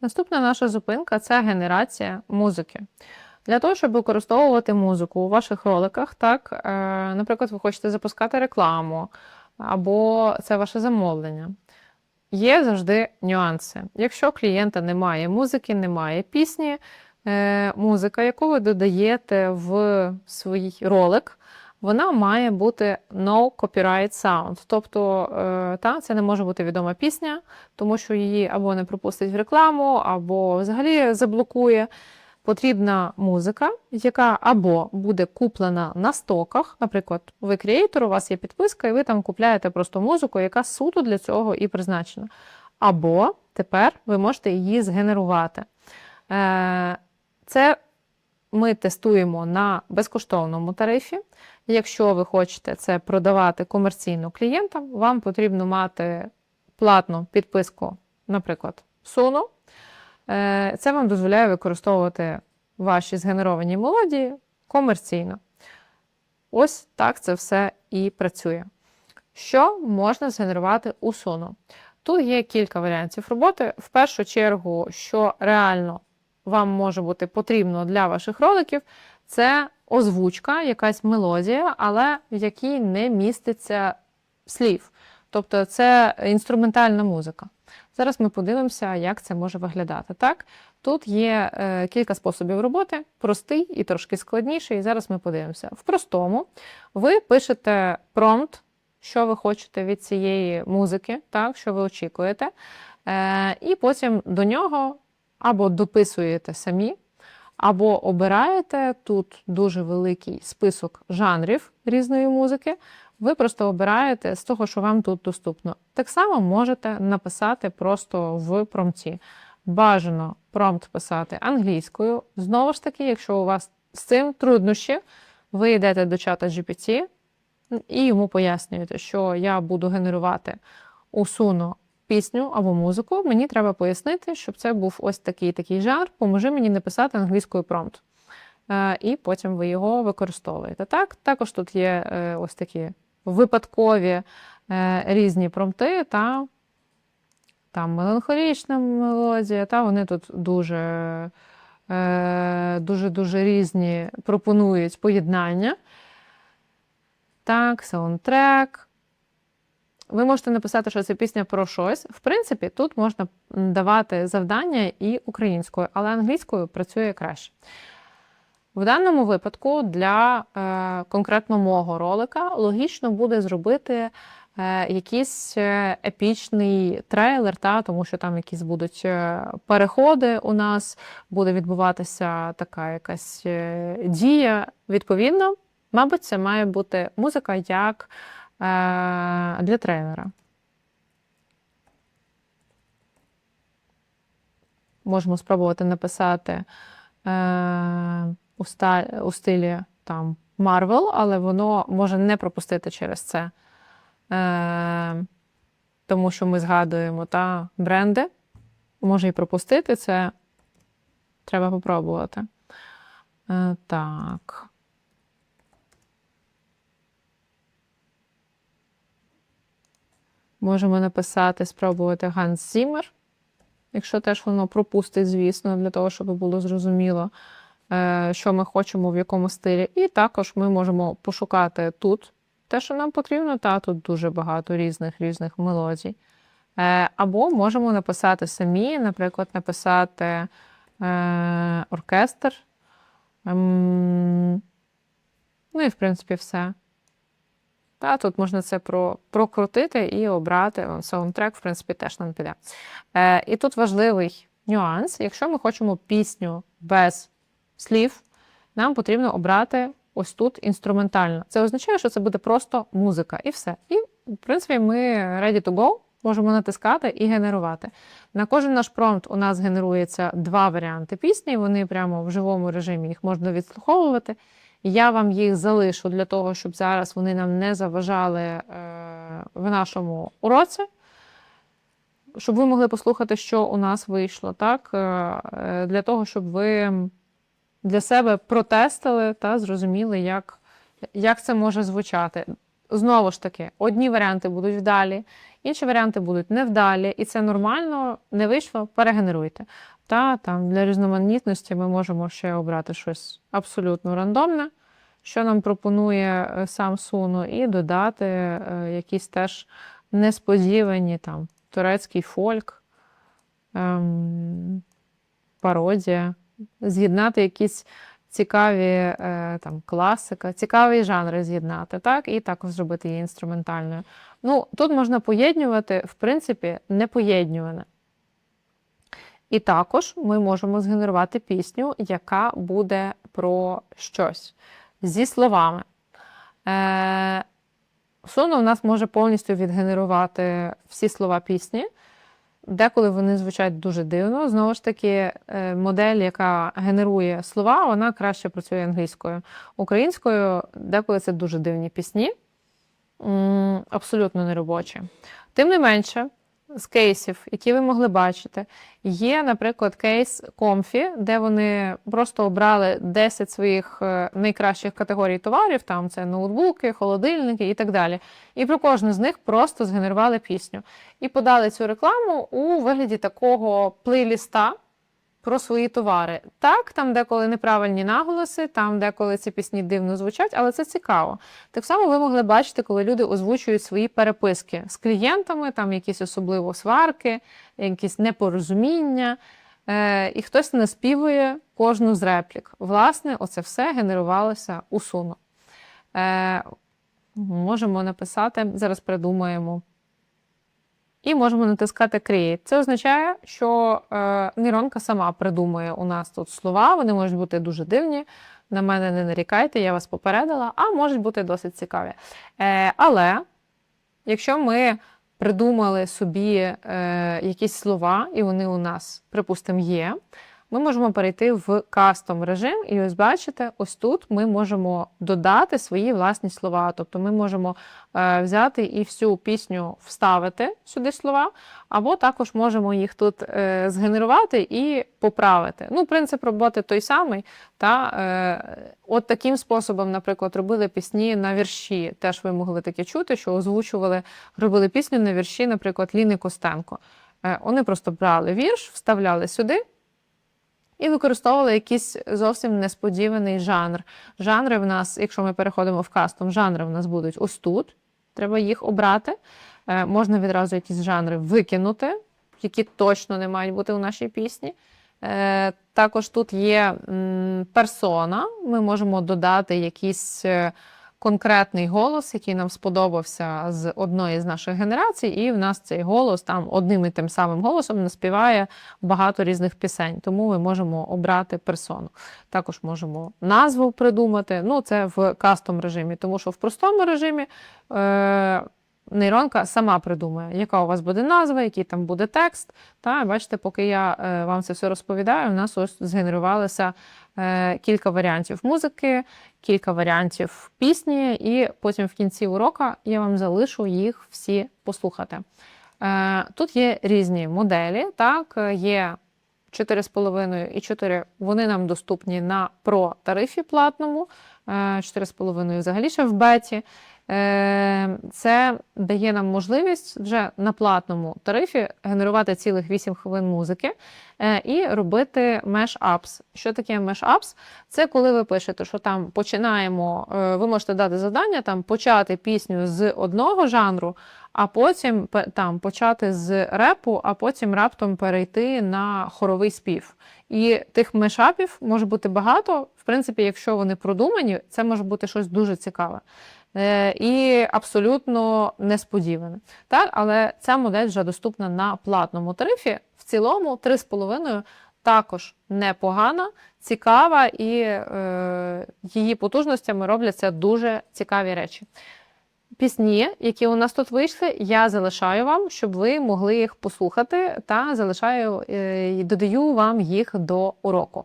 Наступна наша зупинка це генерація музики. Для того, щоб використовувати музику у ваших роликах, так, е, наприклад, ви хочете запускати рекламу, або це ваше замовлення. Є завжди нюанси. Якщо клієнта немає музики, немає пісні, е, музика, яку ви додаєте в свій ролик, вона має бути no copyright sound. Тобто е, та, це не може бути відома пісня, тому що її або не пропустить в рекламу, або взагалі заблокує. Потрібна музика, яка або буде куплена на стоках. Наприклад, ви креатор, у вас є підписка, і ви там купляєте просто музику, яка суто для цього і призначена. Або тепер ви можете її згенерувати. Е, Це ми тестуємо на безкоштовному тарифі. Якщо ви хочете це продавати комерційно клієнтам, вам потрібно мати платну підписку, наприклад, Suno. Е, Це вам дозволяє використовувати ваші згенеровані мелодії комерційно. Ось так це все і працює. Що можна згенерувати у Suno? Тут є кілька варіантів роботи. В першу чергу, що реально вам може бути потрібно для ваших роликів, це озвучка, якась мелодія, але в якій не міститься слів. Тобто це інструментальна музика. Зараз ми подивимося, як це може виглядати. Так, тут є е, кілька способів роботи: простий і трошки складніший. І зараз ми подивимося. В простому ви пишете промпт, що ви хочете від цієї музики, так, що ви очікуєте, е, і потім до нього або дописуєте самі, або обираєте тут дуже великий список жанрів різної музики. Ви просто обираєте з того, що вам тут доступно. Так само можете написати просто в промпті. Бажано промпт писати англійською. Знову ж таки, якщо у вас з цим труднощі, ви йдете до чата GPT і йому пояснюєте, що я буду генерувати у Suno пісню або музику. Мені треба пояснити, щоб це був ось такий такий жанр. Поможи мені написати англійською промпт. Е, І потім ви його використовуєте. Так? Також тут є е, ось такі випадкові е, різні промпти, та там меланхолічна мелодія, та вони тут дуже е, дуже дуже різні пропонують поєднання. Так, саундтрек. Ви можете написати, що це пісня про щось. В принципі, тут можна давати завдання і українською, але англійською працює краще. В даному випадку для е, конкретно мого ролика логічно буде зробити е, якийсь е, епічний трейлер, та, тому що там якісь будуть е, переходи у нас, буде відбуватися така якась е, дія. Відповідно, мабуть, це має бути музика як для трейлера. Можемо спробувати написати. Е, у, стилі там Marvel, але воно може не пропустити через це. Е, Тому що ми згадуємо та бренди. Може і пропустити це. Треба попробувати. Е, Так. Можемо написати, спробувати Ганс Зіммер, якщо теж воно пропустить, звісно, для того, щоб було зрозуміло е, що ми хочемо, в якому стилі. І також ми можемо пошукати тут те, що нам потрібно, та тут дуже багато різних різних мелодій. Е, Або можемо написати самі, наприклад, написати е, оркестр. Ем, ну і, в принципі, все. Та, Тут можна це про, прокрутити і обрати. Саундтрек, в принципі, теж нам піде. Е, І тут важливий нюанс. Якщо ми хочемо пісню без слів, нам потрібно обрати ось тут інструментально. Це означає, що це буде просто музика і все. І, в принципі, ми ready to go, можемо натискати і генерувати. На кожен наш промпт у нас генерується два варіанти пісні, вони прямо в живому режимі їх можна відслуховувати. Я вам їх залишу для того, щоб зараз вони нам не заважали е, в нашому уроці. Щоб ви могли послухати, що у нас вийшло, так? Е, Для того, щоб ви для себе протестили та зрозуміли, як, як це може звучати. Знову ж таки, одні варіанти будуть вдалі, Інші варіанти будуть невдалі, і це нормально, не вийшло, перегенеруйте. Та там для різноманітності ми можемо ще обрати щось абсолютно рандомне, що нам пропонує е, сам Суно, і додати е, якісь теж несподівані там турецький фольк, ем, пародія, з'єднати якісь цікаві е, там класика, цікаві жанри з'єднати, так, і також зробити її інструментальною. Ну, тут можна поєднювати, в принципі, непоєднюване. І також ми можемо згенерувати пісню, яка буде про щось зі словами. Е, Суно в нас може повністю відгенерувати всі слова пісні. Деколи вони звучать дуже дивно. Знову ж таки, е, модель, яка генерує слова, вона краще працює англійською. Українською деколи це дуже дивні пісні, абсолютно неробочі. Тим не менше, з кейсів, які ви могли бачити, є, наприклад, кейс Comfy, де вони просто обрали 10 своїх е, найкращих категорій товарів, там це ноутбуки, холодильники і так далі. І про кожну з них просто згенерували пісню. І подали цю рекламу у вигляді такого плейліста про свої товари. Так, там деколи неправильні наголоси, там деколи ці пісні дивно звучать, але це цікаво. Так само ви могли бачити, коли люди озвучують свої переписки з клієнтами, там якісь особливо сварки, якісь непорозуміння. Е, і хтось наспівує кожну з реплік. Власне, оце все генерувалося у Суно. Е, можемо написати, зараз придумаємо. І можемо натискати Create. Це означає, що е, нейронка сама придумує у нас тут слова, вони можуть бути дуже дивні. На мене не нарікайте, я вас попередила, а можуть бути досить цікаві. Е, але якщо ми придумали собі е, якісь слова, і вони у нас, припустимо, є, ми можемо перейти в кастом режим, і ось бачите, ось тут ми можемо додати свої власні слова. Тобто ми можемо е, взяти і всю пісню вставити сюди слова, або також можемо їх тут е, згенерувати і поправити. Ну, принцип роботи той самий. Та, е, От таким способом, наприклад, робили пісні на вірші. Теж ви могли таке чути, що озвучували, робили пісню на вірші, наприклад, Ліни Костенко. Вони просто брали вірш, вставляли сюди. І використовували якийсь зовсім несподіваний жанр. Жанри в нас, якщо ми переходимо в кастом, жанри в нас будуть ось тут. Треба їх обрати. Е, можна відразу якісь жанри викинути, які точно не мають бути у нашій пісні. Е, також тут є персона. Ми можемо додати якийсь е, конкретний голос, який нам сподобався з одної з наших генерацій, і в нас цей голос там одним і тим самим голосом наспіває багато різних пісень. Тому ми можемо обрати персону. Також можемо назву придумати. Ну, це в кастом режимі, тому що в простому режимі. Е- Нейронка сама придумає, яка у вас буде назва, який там буде текст. Та бачите, поки я е, вам це все розповідаю, у нас ось згенерувалося е, кілька варіантів музики, кілька варіантів пісні, і потім в кінці урока я вам залишу їх всі послухати. Е, тут є різні моделі, так, є 4,5 і 4, вони нам доступні на про тарифі платному, 4,5 взагалі ще в беті. Е, Це дає нам можливість вже на платному тарифі генерувати цілих 8 хвилин музики е, і робити mesh-ups. Що таке mesh-ups? Це коли ви пишете, що там починаємо, е, ви можете дати завдання там почати пісню з одного жанру, а потім там почати з репу, а потім раптом перейти на хоровий спів. І тих мешапів може бути багато. В принципі, якщо вони продумані, це може бути щось дуже цікаве. Е, і абсолютно несподіване. Так? Але ця модель вже доступна на платному тарифі. В цілому 3,5 також непогана, цікава, і е, її потужностями робляться дуже цікаві речі. Пісні, які у нас тут вийшли, я залишаю вам, щоб ви могли їх послухати, та залишаю е, додаю вам їх до уроку.